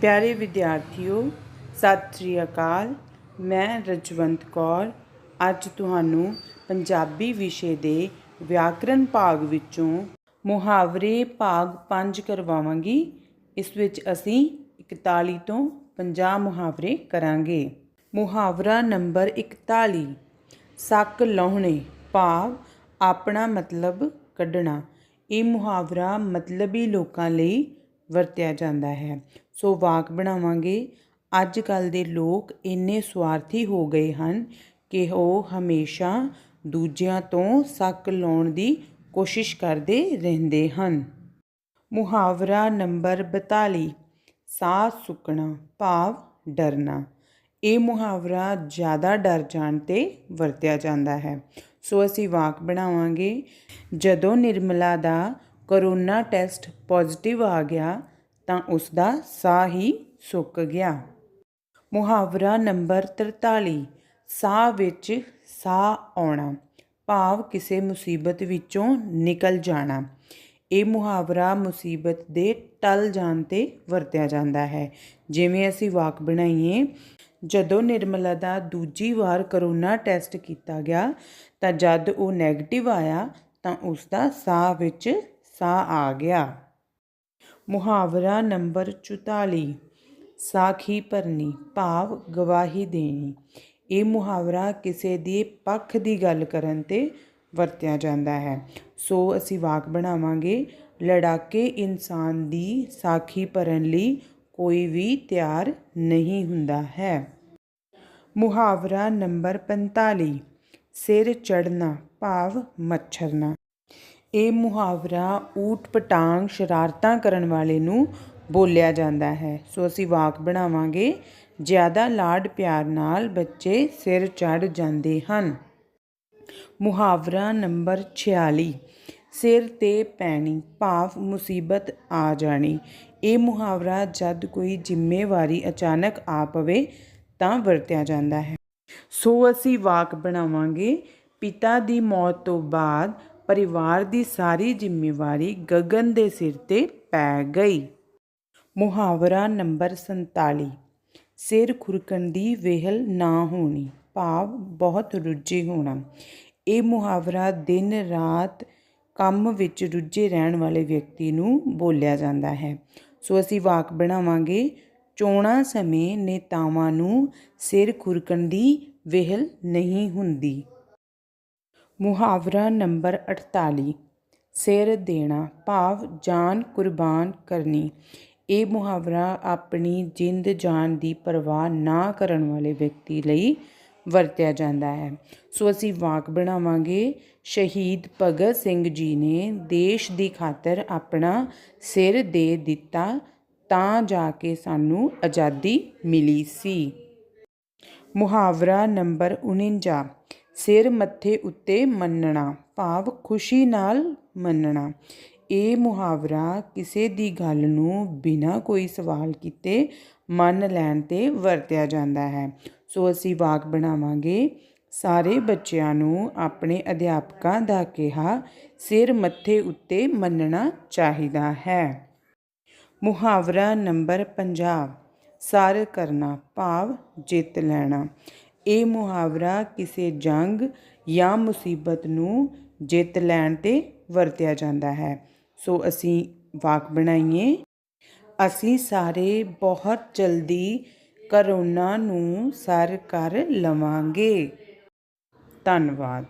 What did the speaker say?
ਪਿਆਰੇ ਵਿਦਿਆਰਥੀਓ, ਸਤਿ ਸ੍ਰੀ ਅਕਾਲ। ਮੈਂ ਰਜਵੰਤ ਕੌਰ। ਅੱਜ ਤੁਹਾਨੂੰ ਪੰਜਾਬੀ ਵਿਸ਼ੇ ਦੇ ਵਿਆਕਰਣ ਭਾਗ ਵਿੱਚੋਂ ਮੁਹਾਵਰੇ ਭਾਗ 5 ਕਰਵਾਵਾਂਗੀ। ਇਸ ਵਿੱਚ ਅਸੀਂ 41 ਤੋਂ 50 ਮੁਹਾਵਰੇ ਕਰਾਂਗੇ। ਮੁਹਾਵਰਾ ਨੰਬਰ 41 ਸੱਕ ਲਾਹੁਣੇ, ਭਾਵ, ਆਪਣਾ ਮਤਲਬ ਕੱਢਣਾ। ਇਹ ਮੁਹਾਵਰਾ ਮਤਲਬੀ ਲੋਕਾਂ ਲਈ ਵਰਤਿਆ ਜਾਂਦਾ ਹੈ। ਸੋ ਵਾਕ ਬਣਾਵਾਂਗੇ। ਅੱਜ ਕੱਲ ਦੇ ਲੋਕ ਇੰਨੇ ਸਵਾਰਥੀ ਹੋ ਗਏ ਹਨ ਕਿ ਉਹ ਹਮੇਸ਼ਾ ਦੂਜਿਆਂ ਤੋਂ ਸੱਕ ਲਾਉਣ ਦੀ ਕੋਸ਼ਿਸ਼ ਕਰਦੇ ਰਹਿੰਦੇ ਹਨ। ਮੁਹਾਵਰਾ ਨੰਬਰ 42 ਸਾਹ ਸੁੱਕਣਾ, ਭਾਵ ਡਰਨਾ। ਇਹ ਮੁਹਾਵਰਾ ਜ਼ਿਆਦਾ ਡਰ ਜਾਣ ਤੇ ਵਰਤਿਆ ਜਾਂਦਾ ਹੈ। ਸੋ ਅਸੀਂ ਵਾਕ ਬਣਾਵਾਂਗੇ। ਜਦੋਂ ਨਿਰਮਲਾ ਦਾ ਕਰੋਨਾ ਟੈਸਟ ਪੋਜ਼ਿਟਿਵ ਆ ਗਿਆ ਤਾਂ ਉਸ ਦਾ ਸਾਹ ਹੀ ਸੁੱਕ ਗਿਆ। ਮੁਹਾਵਰਾ ਨੰਬਰ 43 ਸਾਹ ਵਿੱਚ ਸਾਹ ਆਉਣਾ, ਭਾਵ ਕਿਸੇ ਮੁਸੀਬਤ ਵਿੱਚੋਂ ਨਿਕਲ ਜਾਣਾ। ਇਹ ਮੁਹਾਵਰਾ ਮੁਸੀਬਤ ਦੇ ਟਲ ਜਾਣ ਤੇ ਵਰਤਿਆ ਜਾਂਦਾ ਹੈ। ਜਿਵੇਂ ਅਸੀਂ ਵਾਕ ਬਣਾਈਏ, ਜਦੋਂ ਨਿਰਮਲਾ ਦਾ ਦੂਜੀ ਵਾਰ ਕਰੋਨਾ ਟੈਸਟ ਕੀਤਾ ਗਿਆ ਤਾਂ ਜਦ ਉਹ 네ਗੇਟਿਵ ਆਇਆ ਤਾਂ ਉਸ ਦਾ ਸਾਹ ਵਿੱਚ ਸਾਹ ਆ ਗਿਆ। ਮੁਹਾਵਰਾ ਨੰਬਰ 44 ਸਾਖੀ ਭਰਨੀ, ਭਾਵ ਗਵਾਹੀ ਦੇਣੀ। ਇਹ ਮੁਹਾਵਰਾ ਕਿਸੇ ਦੇ ਪੱਖ ਦੀ ਗੱਲ ਕਰਨ ਤੇ ਵਰਤਿਆ ਜਾਂਦਾ ਹੈ। ਸੋ ਅਸੀਂ ਵਾਕ ਬਣਾਵਾਂਗੇ, ਲੜਾਕੇ ਇਨਸਾਨ ਦੀ ਸਾਖੀ ਭਰਨ ਲਈ ਕੋਈ ਵੀ ਤਿਆਰ ਨਹੀਂ ਹੁੰਦਾ ਹੈ। ਮੁਹਾਵਰਾ ਨੰਬਰ 45 ਸਿਰ ਚੜਨਾ ਭਾਵ ਮੱਛਰਨਾ। ਇਹ ਮੁਹਾਵਰਾ ਊਟ ਪਟਾਂਗ ਸ਼ਰਾਰਤਾਂ ਕਰਨ ਵਾਲੇ ਨੂੰ ਬੋਲਿਆ ਜਾਂਦਾ ਹੈ। ਸੋ ਅਸੀਂ ਵਾਕ ਬਣਾਵਾਂਗੇ। ਜ਼ਿਆਦਾ ਲਾਡ ਪਿਆਰ ਨਾਲ ਬੱਚੇ ਸਿਰ ਚੜ ਜਾਂਦੇ ਹਨ। ਮੁਹਾਵਰਾ ਨੰਬਰ 46 ਸਿਰ ਤੇ ਪੈਣੀ, ਭਾਵ ਮੁਸੀਬਤ ਆ ਜਾਣੀ। ਇਹ ਮੁਹਾਵਰਾ ਜਦ ਕੋਈ ਜ਼ਿੰਮੇਵਾਰੀ ਅਚਾਨਕ ਆ ਪਵੇ ਤਾਂ ਵਰਤਿਆ ਜਾਂਦਾ ਹੈ। ਸੋ ਅਸੀਂ ਵਾਕ ਬਣਾਵਾਂਗੇ। ਪਿਤਾ ਦੀ ਮੌਤ ਤੋਂ ਬਾਅਦ ਪਰਿਵਾਰ ਦੀ ਸਾਰੀ ਜ਼ਿੰਮੇਵਾਰੀ ਗਗਨ ਦੇ ਸਿਰ ਤੇ ਪੈ ਗਈ। ਮੁਹਾਵਰਾ ਨੰਬਰ 47 ਸਿਰ ਖੁਰਕਣ ਦੀ ਵੇਹਲ ਨਾ ਹੋਣੀ। ਭਾਵ ਬਹੁਤ ਰੁੱਝੇ ਹੋਣਾ। ਇਹ ਮੁਹਾਵਰਾ ਦਿਨ ਰਾਤ ਕੰਮ ਵਿੱਚ ਰੁੱਝੇ ਰਹਿਣ ਵਾਲੇ ਵਿਅਕਤੀ ਨੂੰ ਬੋਲਿਆ ਜਾਂਦਾ ਹੈ। ਸੋ ਅਸੀਂ ਵਾਕ ਬਣਾਵਾਂਗੇ। ਚੋਣਾਂ ਸਮੇਂ ਨੇਤਾਵਾਂ ਨੂੰ ਸਿਰ ਖੁਰਕਣ ਦੀ ਵੇਹਲ ਨਹੀਂ ਹੁੰਦੀ। ਮੁਹਾਵਰਾ ਨੰਬਰ 48 ਸਿਰ ਦੇਣਾ, ਭਾਵ ਜਾਨ ਕੁਰਬਾਨ ਕਰਨੀ। ਇਹ ਮੁਹਾਵਰਾ ਆਪਣੀ ਜਿੰਦ ਜਾਨ ਦੀ ਪਰਵਾਹ ਨਾ ਕਰਨ ਵਾਲੇ ਵਿਅਕਤੀ ਲਈ ਵਰਤਿਆ ਜਾਂਦਾ ਹੈ। ਸੋ ਅਸੀਂ ਵਾਕ ਬਣਾਵਾਂਗੇ। ਸ਼ਹੀਦ ਭਗਤ ਸਿੰਘ ਜੀ ਨੇ ਦੇਸ਼ ਦੀ ਖਾਤਰ ਆਪਣਾ ਸਿਰ ਦੇ ਦਿੱਤਾ, ਤਾਂ ਜਾ ਕੇ ਸਾਨੂੰ ਆਜ਼ਾਦੀ ਮਿਲੀ ਸੀ। ਮੁਹਾਵਰਾ ਨੰਬਰ 49 ਸਿਰ ਮੱਥੇ ਉੱਤੇ ਮੰਨਣਾ, ਭਾਵ ਖੁਸ਼ੀ ਨਾਲ ਮੰਨਣਾ। ਇਹ ਮੁਹਾਵਰਾ ਕਿਸੇ ਦੀ ਗੱਲ ਨੂੰ ਬਿਨਾਂ ਕੋਈ ਸਵਾਲ ਕੀਤੇ ਮੰਨ ਲੈਣ ਤੇ ਵਰਤਿਆ ਜਾਂਦਾ ਹੈ। ਸੋ ਅਸੀਂ ਵਾਕ ਬਣਾਵਾਂਗੇ। ਸਾਰੇ ਬੱਚਿਆਂ ਨੂੰ ਆਪਣੇ ਅਧਿਆਪਕਾਂ ਦਾ ਕਿਹਾ, ਸਿਰ ਮੱਥੇ ਉੱਤੇ ਮੰਨਣਾ ਚਾਹੀਦਾ ਹੈ। ਮੁਹਾਵਰਾ ਨੰਬਰ 50 ਸਰ ਕਰਨਾ, ਭਾਵ ਜਿੱਤ ਲੈਣਾ। ਇਹ ਮੁਹਾਵਰਾ ਕਿਸੇ ਜੰਗ ਜਾਂ ਮੁਸੀਬਤ ਨੂੰ ਜਿੱਤ ਲੈਣ ਤੇ ਵਰਤਿਆ ਜਾਂਦਾ ਹੈ। ਸੋ ਅਸੀਂ ਵਾਕ ਬਣਾਈਏ। ਅਸੀਂ ਸਾਰੇ ਬਹੁਤ ਜਲਦੀ ਕਰੋਨਾ ਨੂੰ ਸਰ ਕਰ ਲਵਾਂਗੇ। ਧੰਨਵਾਦ।